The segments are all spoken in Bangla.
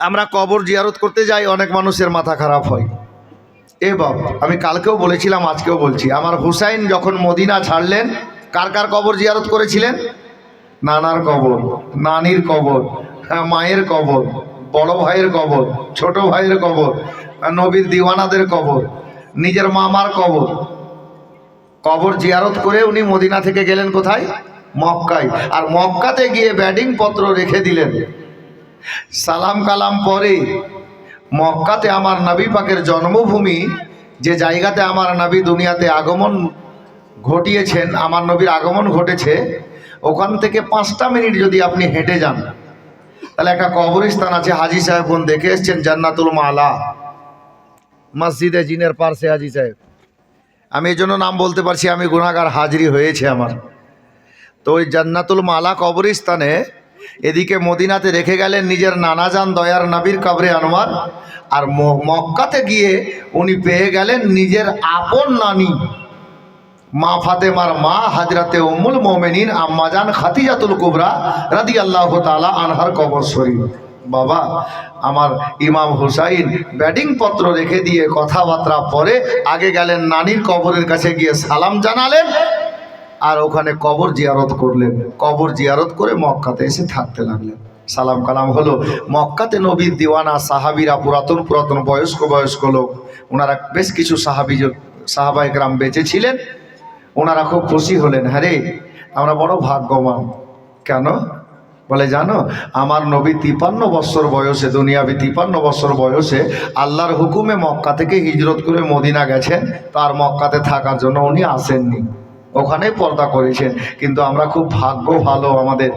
আমরা কবর জিয়ারত করতে যাই অনেক মানুষের মাথা খারাপ হয়। এ বাব আমি কালকেও বলেছিলাম আজকেও বলছি। আমার হুসাইন যখন মদিনা ছাড়লেন কার কার কবর জিয়ারত করেছিলেন? নানার কবর নানির কবর হ্যাঁ, মায়ের কবর বড় ভাইয়ের কবর ছোট ভাইয়ের কবর নবীর দিওয়ানাদের কবর নিজের মামার কবর। কবর জিয়ারত করে উনি মদিনা থেকে গেলেন কোথায়? মক্কায়। আর মক্কাতে গিয়ে ব্যাটিং পত্র রেখে দিলেন। সালাম কালাম পরে মক্কাতে আমার নবী পাকের জন্মভূমি, যে জায়গাতে আমার নবী দুনিয়াতে আগমন ঘটিয়েছেন, আমার নবীর আগমন ঘটেছে, ওখান থেকে পাঁচটা মিনিট যদি আপনি হেঁটে যান, তাহলে একটা কবরস্থান আছে হাজি সাহেব বোন, দেখে এসছেন জান্নাতুল মালা, মসজিদে জিনের পার্শ্বে হাজি সাহেব। আমি এই জন্য নাম বলতে পারছি, আমি গুণাগার হাজিরি হয়েছে আমার। তো ওই জান্নাতুল মালা কবরস্থানে এদিকে মদিনাতে রেখে গেলেন নিজের নানাজান দয়ার নবীর কবরে আনোয়ার। আর মক্কাতে গিয়ে উনি পেয়ে গেলেন নিজের আপন নানি, মা ফাতেমার মা হাজরাতে উম্মুল মোমেনিন আম্মাজান খাতিজাতুল কুবরা রাদি আল্লাহ তালা আনহার কবর শরীফ। বাবা, আমার ইমাম হুসাইন ব্যাটিং পত্র রেখে দিয়ে কথাবার্তা পরে আগে গেলেন নানির কবরের কাছে গিয়ে সালাম জানালেন আর ওখানে কবর জিয়ারত করলেন। কবর জিয়ারত করে মক্কাতে এসে থাকতে লাগলেন। সালাম কালাম হলো, মক্কাতে নবীর দিওয়ানা সাহাবিরা পুরাতন পুরাতন বয়স্ক বয়স্ক লোক। ওনারা বেশ কিছু সাহাবি সাহাবাই গ্রাম বেঁচে ছিলেন। ওনারা খুব খুশি হলেন হ্যাঁ আমরা বড় ভাগ্যবান। কেন? বলে, জানো, আমার নবী তিপান্ন বছর বয়সে, দুনিয়াবি তিপান্ন বছর বয়সে আল্লাহর হুকুমে মক্কা থেকে হিজরত করে মদিনা গেছেন। তার মক্কাতে থাকার জন্য উনি আসেননি। ওখানেই পর্দা করেছেন। কিন্তু আমরা খুব ভাগ্য ভালো আমাদের।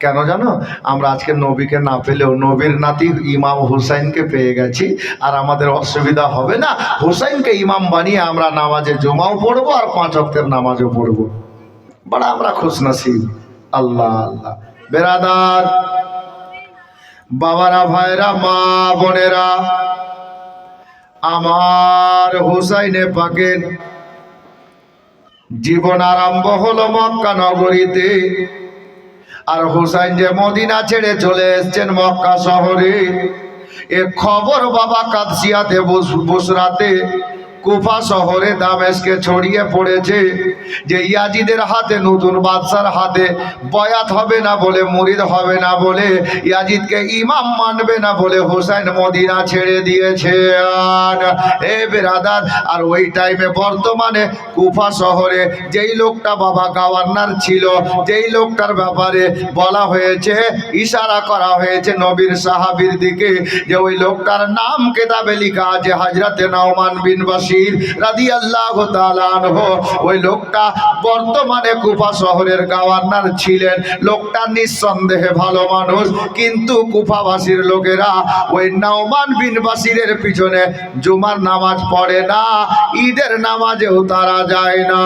কেন জানো? আমরা আজকে নবীকে না পেলেও নবীর নাতি ইমাম হুসাইনকে পেয়ে গেছি। আর আমাদের অসুবিধা হবে না। হুসাইনকে ইমাম বানিয়ে আমরা নামাজে জমাও পড়ব আর পাঁচ অক্টের নামাজও পড়ব। বড় আমরা খুশ নসিব আল্লাহ আল্লাহ। বেরাদার, বাবারা, ভাইরা, মা, বোনেরা, আমার হুসাইনে পাকের জীবন আরম্ভ হলো মক্কা নগরীতে। আর হুসাইন যে মদিনা ছেড়ে চলে এসছেন মক্কা শহরে, এ খবর বাবা কাদসিয়াতে বসরাতে কুফা শহরে দামেশকে ছড়িয়ে পড়েছে যে ইয়াজিদের হাতে, নতুন বাদশার হাতে বয়াত হবে না বলে, মুরিদ হবে না বলে, ইয়াজিদকে ইমাম মানবে না বলে হুসাইন মদিনা ছেড়ে দিয়েছে। আর এ বেরাদার, আর ওই টাইমে বর্তমানে কুফা শহরে যেই লোকটা বাবা গভর্নর ছিল, যেই লোকটার ব্যাপারে বলা হয়েছে, ইশারা করা হয়েছে নবীর সাহাবীর দিকে যে ওই লোকটার নাম কেতাবে লিখা আছে হাজরাতে নাওমান বিন বাসির রাদি আল্লাহ ওই লোকটা বর্তমানে কুফা শহরের গভর্নর ছিলেন। লোকটা নিঃসন্দেহে ভালো মানুষ। কিন্তু কুফাবাসীর লোকেরা ওই নাওমান বিন বাসিরের পিছনে জুমার নামাজ পড়ে না, ঈদের নামাজেও তারা যায় না।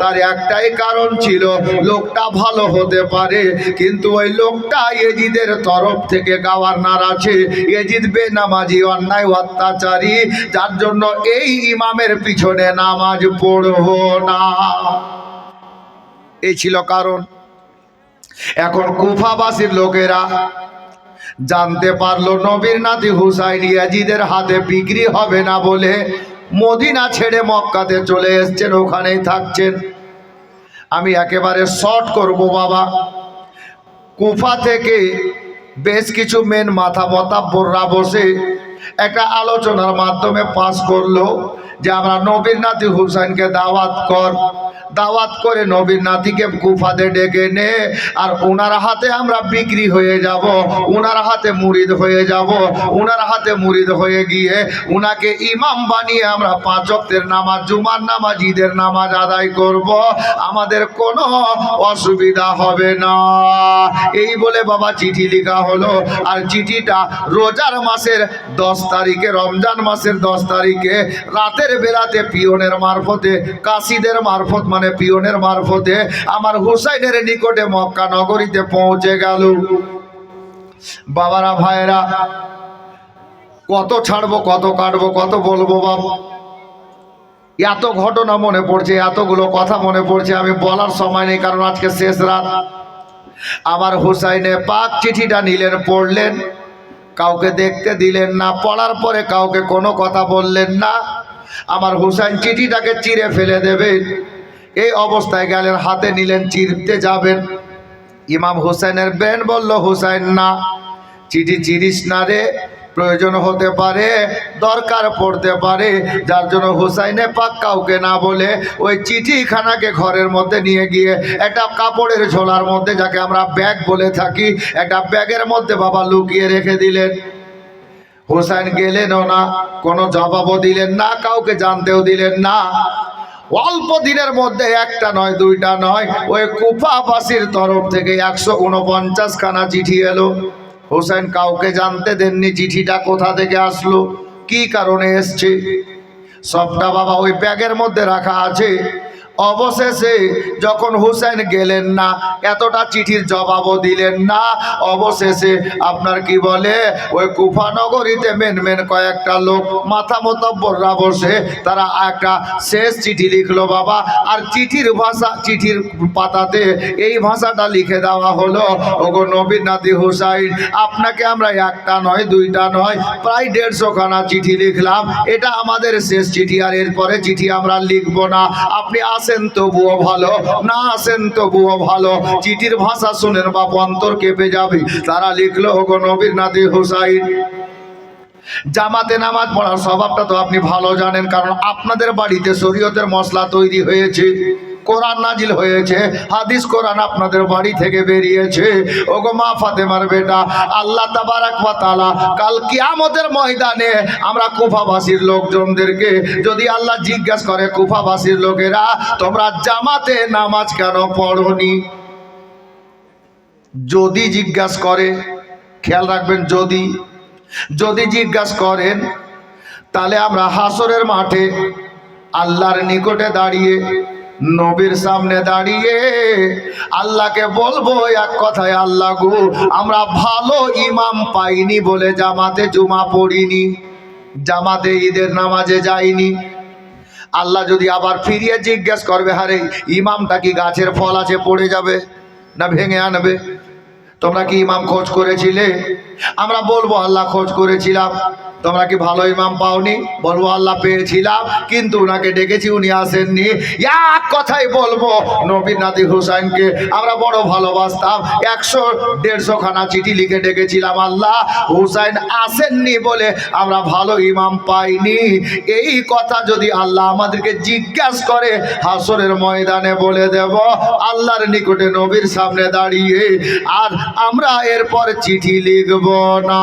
তার একটাই কারণ ছিল, লোকটা ভালো হতে পারে, কিন্তু ওই লোকটা এজিদের তরফ থেকে গভর্নর আছে। এজিদ বেনামাজি, অন্যায়, অত্যাচারী, যার জন্য এই ইমামের পিছনে নামাজ পড়ব না। এই ছিল কারণ। এখন কুফাবাসীর লোকেরা জানতে পারল, নবীর নাতি হুসাইন ইয়াজিদের হাতে বিক্রি হবে না বলে মদিনা ছেড়ে মক্কাতে চলে এসছেন, ওখানেই থাকছেন। আমি একেবারে শর্ট করব বাবা। কুফা থেকে বেশ কিছু মেন মাথা মতাব্বররা বসে একটা আলোচনার মাধ্যমে পাস করল যে আমরা নবীর নাতি হুসাইনকে দাওয়াত কর। দাওয়াত করে নবীর নাতিকে কুফাতে ডেকে নে, আর ওনার হাতে আমরা বিক্রি হয়ে যাব ওনার হাতে মুরিদ হয়ে যাব ওনার হাতে মুরিদ হয়ে গিয়ে ওনাকে ইমাম বানিয়ে আমরা পাঁচ ওয়াক্তের নামাজ, জুমার নামাজ, ঈদের নামাজ আদায় করব। আমাদের কোনো অসুবিধা হবে না। এই বলে বাবা চিঠি লেখা হলো, আর চিঠিটা রোজার মাসের দশ তারিখে, রমজান মাসের দশ তারিখে রাতের বেলাতে পিয়নের মারফতে, কাশিদের মারফত মানে পিয়নের মারফতে আমার হুসাইনের নিকটে মক্কা নগরীতে পৌঁছে গেল। বাবারা ভাইরা কত ছাড়বো, কত কাটবো, কত বলব বাবা এত ঘটনা মনে পড়ছে, এতগুলো কথা মনে পড়ছে, আমি বলার সময় নেই, কারণ আজকে শেষ রাত। আমার হুসাইনে পাক চিঠিটা নিলেন, পড়লেন, কাউকে দেখতে দিলেন না, পড়ার পরে কাউকে কোনো কথা বললেন না। আমার হুসাইন চিঠিটাকে চিরে ফেলে দেবেন এই অবস্থায় গেলেন হাতে নিলেন, চিরতে যাবেন। ইমাম হুসাইনের বেন বলল, হুসাইন না, চিঠি চিরিস না রে, প্রয়োজন হতে পারে, দরকার পড়তে পারে। যার জন্য হুসাইনে পাক কাউকে না বলে ওই চিঠিখানাকে ঘরের মধ্যে নিয়ে গিয়ে একটা কাপড়ের ঝোলার মধ্যে, যাকে আমরা ব্যাগ বলে থাকি, একটা ব্যাগের মধ্যে বাবা লুকিয়ে রেখে দিলেন। হুসাইন গেলেনও না, কোনো জবাবও দিলেন না, কাউকে জানতেও দিলেন না। অল্প দিনের মধ্যে একটা নয়, দুইটা নয়। ওই কুফাবাসীর তরফ থেকে একশো উনপঞ্চাশ খানা চিঠি এলো। হোসেন কাউকে জানতে দেননি, চিঠিটা কোথা থেকে আসলো, কি কারণে এসছে? সবটা বাবা ওই ব্যাগের মধ্যে রাখা আছে। অবশেষে যখন হুসেন গেলেন না, এতটা চিঠির জবাবও দিলেন না। অবশেষে আপনার কি বলে, ওই কুফানগরীতে মেন মেন কয়েকটা লোক মাথা মতব্বররা বসে তারা একটা শেষ চিঠি লিখলো, বাবা, আর চিঠির ভাষা, চিঠির পাতাতে এই ভাষাটা লিখে দেওয়া হলো। ওগো নবীন নাতি হুসাইন, আপনাকে আমরা একটা নয়, দুইটা নয়, প্রায় দেড়শো খানা চিঠি লিখলাম। এটা আমাদের শেষ চিঠি, আর এরপরে চিঠি আমরা লিখব না। আপনি আসেন তবুও ভালো, না আসেন তবুও ভালো। চিঠির ভাষা শুনেন বা অন্তর কেঁপে যাবে। তারা লিখলো গো নবীর নাতি হুসাইন। জামাতে নামাজ পড়ার স্বভাবটা তো আপনি ভালো জানেন, কারণ আপনাদের বাড়িতে শরীয়তের মশলা তৈরি হয়েছে। কোরআন নাজিল হয়েছে, হাদিস কোরআন আপনাদের বাড়ি থেকে বেরিয়েছে। ওগো মা ফাতেমার বেটা, আল্লাহ তাবারাক তাআলা কাল কিয়ামতের ময়দানে আমরা কুফাবাসীর লোকজনদেরকে যদি আল্লাহ জিজ্ঞাসা করে কুফাবাসীর লোকেরা, তোমরা জামাতে নামাজ কেন পড়নি? যদি জিজ্ঞাসা করে, খেয়াল রাখবেন যদি যদি জিজ্ঞাসা করেন, তাহলে আমরা হাসরের মাঠে আল্লাহর নিকটে দাঁড়িয়ে নবীর সামনে দাঁড়িয়ে আল্লাহকে বলব, এক কথায় আল্লাহ গো, আমরা ভালো ইমাম পাইনি বলে জামাতে জুমা পড়িনি, জামাতে ঈদের নামাজে যাইনি। আল্লাহ যদি আবার ফিরিয়ে জিজ্ঞেস করবে হারে ইমামটা কি গাছের ফল আছে, পড়ে যাবে না ভেঙে আনবে? তোমরা কি ইমাম খোঁজ করেছিলে? আমরা বলব, আল্লাহ খোঁজ করেছিলাম। তোমরা কি ভালো ইমাম পাওনি? বলব, আল্লাহ পেয়েছিলাম, কিন্তু ওনাকে ডেকেছি, উনি আসেননি। এক কথাই বলব নবীন নাদি হুসাইনকে আমরা বড় ভালোবাসতাম। একশো দেড়শো খানা চিঠি লিখে ডেকেছিলাম, আল্লাহ, হুসাইন আসেননি বলে আমরা ভালো ইমাম পাইনি। এই কথা যদি আল্লাহ আমাদেরকে জিজ্ঞাসা করে, হাসরের ময়দানে বলে দেব, আল্লাহর নিকটে নবীর সামনে দাঁড়িয়ে, আর আমরা এরপর চিঠি লিখব না।